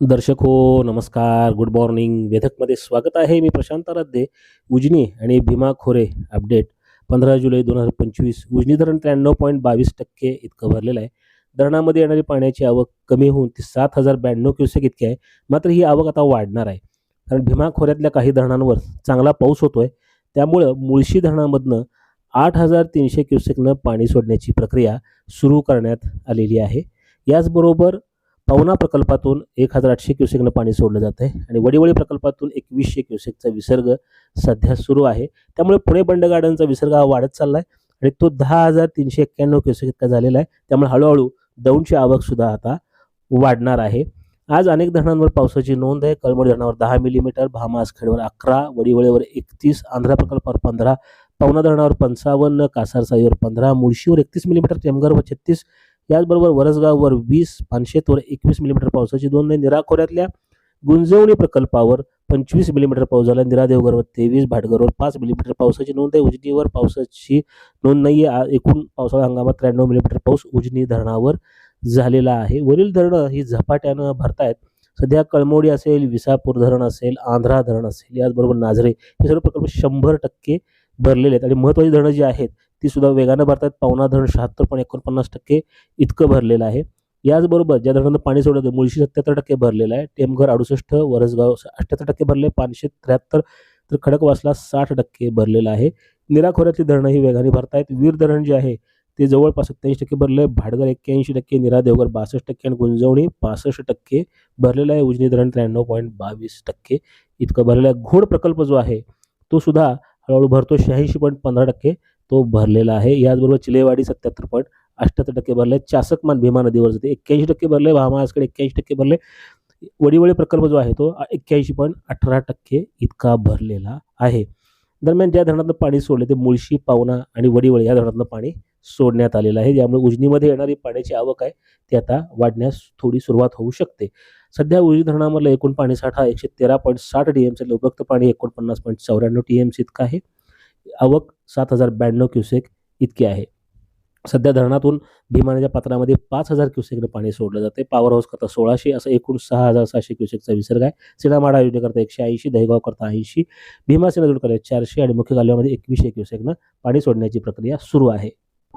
दर्शक हो नमस्कार गुड मॉर्निंग वेधकमध्ये स्वागत आहे मी प्रशांत आराध्ये उजनी आणि भीमा खोरे अपडेट पंधरा जुलै दोन हजार पंचवीस उजनी धरण त्र्याण्णव पॉईंट बावीस टक्के इतकं भरलेलं आहे. धरणामध्ये येणारी पाण्याची आवक कमी होऊन ती सात हजार ब्याण्णव क्युसेक इतकी आहे. मात्र ही आवक आता वाढणार आहे. कारण भीमा खोऱ्यातल्या काही धरणांवर चांगला पाऊस होतो आहे त्यामुळं मुळशी धरणामधनं आठ हजार तीनशे क्युसेकनं पाणी सोडण्याची प्रक्रिया सुरू करण्यात आलेली आहे. याचबरोबर पवना प्रकल्पातून एक हजार आठशे क्युसेकनं पाणी सोडलं जातं आहे आणि वडीवळी प्रकल्पातून एकवीसशे क्युसेकचा विसर्ग सध्या सुरू आहे. त्यामुळे पुणे बंड गार्डनचा विसर्ग हा वाढत चालला आहे आणि तो दहा हजार तीनशे एक्क्याण्णव क्युसेक इतका झालेला आहे. त्यामुळे हळूहळू दौंडची आवकसुद्धा आता वाढणार आहे. आज अनेक धरणांवर पावसाची नोंद आहे. कळमोडी धरणावर दहा मिलीमीटर भामास खेडवर अकरा वडीवळीवर एकतीस आंध्रा प्रकल्पावर पंधरा पवना धरणावर पंचावन्न कासारसाईवर पंधरा मुळशीवर एकतीस मिलीमीटर टेमघरवर छत्तीस याचबरोबर वरसगाववर वीस पानशेतवर एकवीस मिलीमीटर पावसाची दोन आहे. निरा खोऱ्यातल्या गुंजवणी प्रकल्पावर पंचवीस मिलीमीटर पाऊस झाला. निरा देवघरवर तेवीस भाटघरवर पाच मिलीमीटर पावसाची नोंद आहे. उजनीवर पावसाची नोंद नाही आहे एकूण पावसाळा हंगामात त्र्याण्णव मिलीमीटर पाऊस उजनी धरणावर झालेला आहे. वरील धरणं ही झपाट्यानं भरतायत. सध्या कळमोडी असेल विसापूर धरण असेल आंध्रा धरण असेल याचबरोबर नाझरे हे सर्व प्रकल्प शंभर टक्के भरलेले आहेत. आणि महत्त्वाची धरणं जी आहेत ती सुद्धा वेगानं भरतात. पावना धरण शहात्तर पॉईंट एकोणपन्नास टक्के इतकं भरलेलं आहे. याचबरोबर ज्या धरणानं पाणी सोडलं होतं मुळशी सत्याहत्तर टक्के भरलेलं आहे. टेमघर अडुसष्ट वरसगाव अठ्ठ्याहत्तर टक्के भरले पाचशे त्र्याहत्तर तर खडकवासला साठ टक्के भरलेलं आहे. निरा खोऱ्यातली धरणं ही वेगाने भरतायत. वीर धरण जे आहे ते जवळपास सत्याऐंशी टक्के भरले. भाडगर एक्क्याऐंशी टक्के निरा देवघर बासष्ट टक्के आणि गुंजवणी पासष्ट टक्के भरलेलं आहे. उजनी धरण त्र्याण्णव पॉईंट बावीस टक्के इतकं भरलेलं आहे. घोड प्रकल्प जो आहे तो सुद्धा हळूहळू भरतो. शहाऐंशी पॉईंट पंधरा टक्के. तो भरलेला आहे. याचबरोबर चिलेवाडी सत्याहत्तर पॉईंट अठ्ठ्याहत्तर टक्के भरले. चासकमान भीमा नदीवर जाते. एक्क्याऐंशी टक्के भरले. भामासकडे एक्क्याऐंशी टक्के भरले. वडीवळी प्रकल्प जो आहे तो एक्क्याऐंशी पॉईंट अठरा टक्के इतका भरलेला आहे. दरम्यान ज्या धरणातनं पाणी सोडले ते मुळशी पावना आणि वडीवळी या धरणातनं पाणी सोडण्यात आलेलं आहे. ज्यामुळे उजनीमध्ये येणारी पाण्याची आवक आहे ती आता वाढण्यास थोडी सुरुवात होऊ शकते. सध्या उजनी धरणामधला एकूण पाणीसाठा एकशे तेरा पॉईंट साठ डी एमचे उपयुक्त पाणी एकोणपन्नास पॉईंट चौऱ्याण्णव टी एम सी इतकं आहे. आवक सात हजार ब्याण्णव क्युसेक इतकी आहे. सध्या धरणातून भीमानाच्या पात्रामध्ये पाच हजार क्युसेकनं पाणी सोडलं जाते पॉवर हाऊस करता सोळाशे असं एकूण सहा हजार सहाशे क्युसेकचा विसर्ग आहे. सिडामाडा योजनेकरता एकशे ऐंशी दहेगाव करता ऐंशी. भीमा सिंधुदुर्ग चारशे आणि मुख्य कालव्यामध्ये एकवीसशे क्युसेकनं पाणी सोडण्याची प्रक्रिया सुरू आहे.